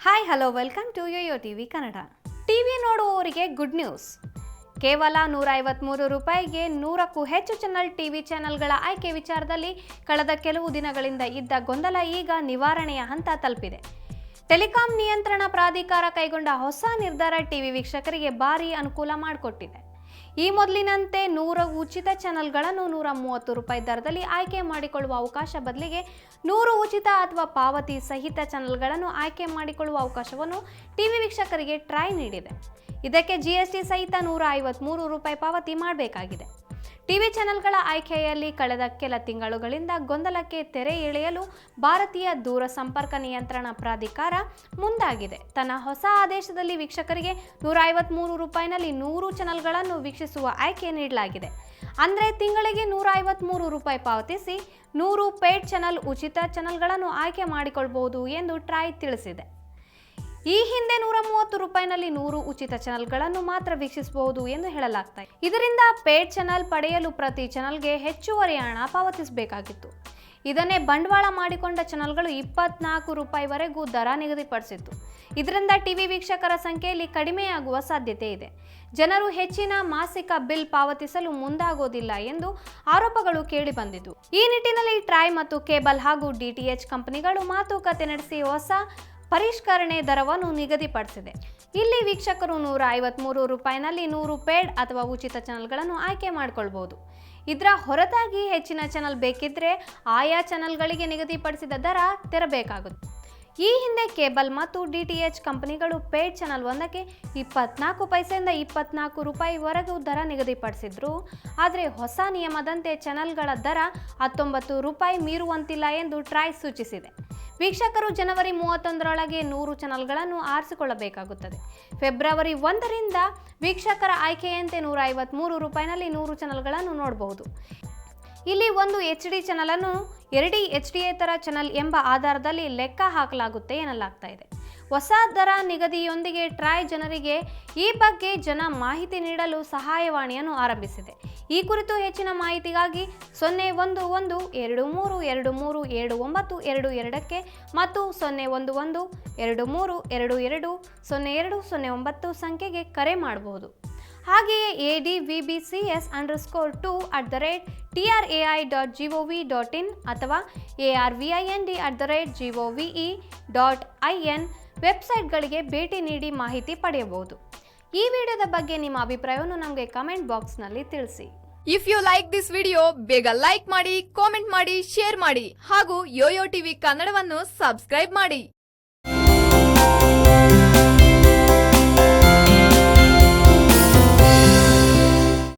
Hi hello welcome to Yoyo TV Kannada TV ನೋಡುವವರಿಗೆ good news ಕೇವಲ ನೂರ ಐವತ್ಮೂರು ರೂಪಾಯಿಗೆ ನೂರಕ್ಕೂ ಹೆಚ್ಚು ಚಾನಲ್ ಟಿವಿ ಚಾನೆಲ್ಗಳ ಆಯ್ಕೆ ವಿಚಾರದಲ್ಲಿ ಕಳೆದ ಕೆಲವು ದಿನಗಳಿಂದ ಇದ್ದ ಗೊಂದಲ ಈಗ ನಿವಾರಣೆಯ ಹಂತ ತಲುಪಿದೆ. ಟೆಲಿಕಾಂ ನಿಯಂತ್ರಣ ಪ್ರಾಧಿಕಾರ ಕೈಗೊಂಡ ಹೊಸ ನಿರ್ಧಾರ ಟಿವಿ ವೀಕ್ಷಕರಿಗೆ ಭಾರೀ ಅನುಕೂಲ ಮಾಡಿಕೊಟ್ಟಿದೆ. ಈ ಮೊದಲಿನಂತೆ ನೂರ ಉಚಿತ ಚಾನೆಲ್ಗಳನ್ನು ನೂರ ಮೂವತ್ತು ರೂಪಾಯಿ ದರದಲ್ಲಿ ಆಯ್ಕೆ ಮಾಡಿಕೊಳ್ಳುವ ಅವಕಾಶ ಬದಲಿಗೆ ನೂರು ಉಚಿತ ಅಥವಾ ಪಾವತಿ ಸಹಿತ ಚಾನೆಲ್ಗಳನ್ನು ಆಯ್ಕೆ ಮಾಡಿಕೊಳ್ಳುವ ಅವಕಾಶವನ್ನು ಟಿವಿ ವೀಕ್ಷಕರಿಗೆ ಟ್ರೈ ನೀಡಿದೆ. ಇದಕ್ಕೆ ಜಿಎಸ್ಟಿ ಸಹಿತ ನೂರ ಐವತ್ಮೂರು ರೂಪಾಯಿ ಪಾವತಿ ಮಾಡಬೇಕಾಗಿದೆ. ಟಿವಿ ಚಾನೆಲ್ಗಳ ಆಯ್ಕೆಯಲ್ಲಿ ಕಳೆದ ಕೆಲ ತಿಂಗಳುಗಳಿಂದ ಗೊಂದಲಕ್ಕೆ ತೆರೆ ಎಳೆಯಲು ಭಾರತೀಯ ದೂರ ಸಂಪರ್ಕ ನಿಯಂತ್ರಣ ಪ್ರಾಧಿಕಾರ ಮುಂದಾಗಿದೆ. ತನ್ನ ಹೊಸ ಆದೇಶದಲ್ಲಿ ವೀಕ್ಷಕರಿಗೆ ನೂರ ಐವತ್ಮೂರು ರೂಪಾಯಿನಲ್ಲಿ ನೂರು ಚಾನೆಲ್ಗಳನ್ನು ವೀಕ್ಷಿಸುವ ಆಯ್ಕೆ ನೀಡಲಾಗಿದೆ. ಅಂದರೆ ತಿಂಗಳಿಗೆ ನೂರ ಐವತ್ಮೂರು ರೂಪಾಯಿ ಪಾವತಿಸಿ ನೂರು ಪೇಡ್ ಚಾನೆಲ್ ಉಚಿತ ಚಾನೆಲ್ಗಳನ್ನು ಆಯ್ಕೆ ಮಾಡಿಕೊಳ್ಬಹುದು ಎಂದು ಟ್ರಾಯ್ ತಿಳಿಸಿದೆ. ಈ ಹಿಂದೆ ನೂರ ಮೂವತ್ತು ರೂಪಾಯಿನಲ್ಲಿ ನೂರು ಉಚಿತ ಚಾನಲ್ಗಳನ್ನು ಮಾತ್ರ ವೀಕ್ಷಿಸಬಹುದು ಎಂದು ಹೇಳಲಾಗ್ತಾ ಇದೆ. ಇದರಿಂದ ಪೇಡ್ ಚಾನಲ್ ಪಡೆಯಲು ಪ್ರತಿ ಚಾನೆಲ್ಗೆ ಹೆಚ್ಚುವರಿ ಹಣ ಪಾವತಿಸಬೇಕಾಗಿತ್ತು. ಇದನ್ನೇ ಬಂಡವಾಳ ಮಾಡಿಕೊಂಡ ಚಾನೆಲ್ಗಳು ಇಪ್ಪತ್ನಾಲ್ಕು ರೂಪಾಯಿವರೆಗೂ ದರ ನಿಗದಿಪಡಿಸಿತ್ತು. ಇದರಿಂದ ಟಿವಿ ವೀಕ್ಷಕರ ಸಂಖ್ಯೆಯಲ್ಲಿ ಕಡಿಮೆಯಾಗುವ ಸಾಧ್ಯತೆ ಇದೆ. ಜನರು ಹೆಚ್ಚಿನ ಮಾಸಿಕ ಬಿಲ್ ಪಾವತಿಸಲು ಮುಂದಾಗೋದಿಲ್ಲ ಎಂದು ಆರೋಪಗಳು ಕೇಳಿಬಂದಿತು. ಈ ನಿಟ್ಟಿನಲ್ಲಿ ಟ್ರಾಯ್ ಮತ್ತು ಕೇಬಲ್ ಹಾಗೂ ಡಿಟಿಎಚ್ ಕಂಪನಿಗಳು ಮಾತುಕತೆ ನಡೆಸಿ ಹೊಸ ಪರಿಷ್ಕರಣೆ ದರವನ್ನು ನಿಗದಿಪಡಿಸಿದೆ. ಇಲ್ಲಿ ವೀಕ್ಷಕರು ನೂರ ಐವತ್ಮೂರು ರೂಪಾಯಿನಲ್ಲಿ ನೂರು ಪೇಡ್ ಅಥವಾ ಉಚಿತ ಚಾನಲ್ಗಳನ್ನು ಆಯ್ಕೆ ಮಾಡಿಕೊಳ್ಬೋದು. ಇದರ ಹೊರತಾಗಿ ಹೆಚ್ಚಿನ ಚಾನಲ್ ಬೇಕಿದ್ದರೆ ಆಯಾ ಚಾನಲ್ಗಳಿಗೆ ನಿಗದಿಪಡಿಸಿದ ದರ ತೆರಬೇಕಾಗುತ್ತೆ ಈ ಹಿಂದೆ ಕೇಬಲ್ ಮತ್ತು ಡಿ ಟಿ ಎಚ್ ಕಂಪನಿಗಳು ಪೇಡ್ ಚಾನಲ್ ಒಂದಕ್ಕೆ ಇಪ್ಪತ್ನಾಲ್ಕು ಪೈಸೆಯಿಂದ ಇಪ್ಪತ್ನಾಲ್ಕು ರೂಪಾಯಿವರೆಗೂ ದರ ನಿಗದಿಪಡಿಸಿದ್ರು. ಆದರೆ ಹೊಸ ನಿಯಮದಂತೆ ಚಾನಲ್ಗಳ ದರ ಹತ್ತೊಂಬತ್ತು ರೂಪಾಯಿ ಮೀರುವಂತಿಲ್ಲ ಎಂದು ಟ್ರಾಯ್ ಸೂಚಿಸಿದೆ. ವೀಕ್ಷಕರು ಜನವರಿ ಮೂವತ್ತೊಂದರೊಳಗೆ ನೂರು ಚಾನಲ್ಗಳನ್ನು ಆರಿಸಿಕೊಳ್ಳಬೇಕಾಗುತ್ತದೆ. ಫೆಬ್ರವರಿ ಒಂದರಿಂದ ವೀಕ್ಷಕರ ಆಯ್ಕೆಯಂತೆ ನೂರ ಐವತ್ಮೂರು ರೂಪಾಯಿನಲ್ಲಿ ನೂರು ಚಾನಲ್ಗಳನ್ನು ನೋಡಬಹುದು. ಇಲ್ಲಿ ಒಂದು ಎಚ್ ಡಿ ಚಾನಲನ್ನು ಎರಡಿ ಎಚ್ ಡಿ ಥರ ಚಾನಲ್ ಎಂಬ ಆಧಾರದಲ್ಲಿ ಲೆಕ್ಕ ಹಾಕಲಾಗುತ್ತೆ ಎನ್ನಲಾಗ್ತಾ ಇದೆ. ಹೊಸ ದರ ನಿಗದಿಯೊಂದಿಗೆ ಟ್ರಾಯ್ ಜನರಿಗೆ ಈ ಬಗ್ಗೆ ಜನ ಮಾಹಿತಿ ನೀಡಲು ಸಹಾಯವಾಣಿಯನ್ನು ಆರಂಭಿಸಿದೆ. ಈ ಕುರಿತು ಹೆಚ್ಚಿನ ಮಾಹಿತಿಗಾಗಿ ಸೊನ್ನೆ ಒಂದು ಒಂದು ಎರಡು ಮೂರು ಎರಡು ಮೂರು ಎರಡು ಒಂಬತ್ತು ಎರಡು ಎರಡಕ್ಕೆ ಮತ್ತು ಸೊನ್ನೆ ಒಂದು ಒಂದು ಎರಡು ಮೂರು ಎರಡು ಎರಡು ಸೊನ್ನೆ ಎರಡು ಸೊನ್ನೆ ಒಂಬತ್ತು ಸಂಖ್ಯೆಗೆ ಕರೆ ಮಾಡಬಹುದು ಹಾಗೆಯೇ A D V B C S underscore two at the rate T R A I dot G O V dot in ಅಥವಾ A R V I N D at the rate G O V E dot I N ವೆಬ್ಸೈಟ್ಗಳಿಗೆ ಭೇಟಿ ನೀಡಿ ಮಾಹಿತಿ ಪಡೆಯಬಹುದು. ಈ ವಿಡಿಯೋದ ಬಗ್ಗೆ ನಿಮ್ಮ ಅಭಿಪ್ರಾಯವನ್ನು ನಮಗೆ ಕಮೆಂಟ್ ಬಾಕ್ಸ್ನಲ್ಲಿ ತಿಳಿಸಿ. If you like this video ಬೇಗ ಲೈಕ್ ಮಾಡಿ ಕಾಮೆಂಟ್ ಮಾಡಿ ಶೇರ್ ಮಾಡಿ ಹಾಗೂ ಯೋಯೋ ಟಿವಿ ಕನ್ನಡವನ್ನು ಸಬ್ಸ್ಕ್ರೈಬ್ ಮಾಡಿ.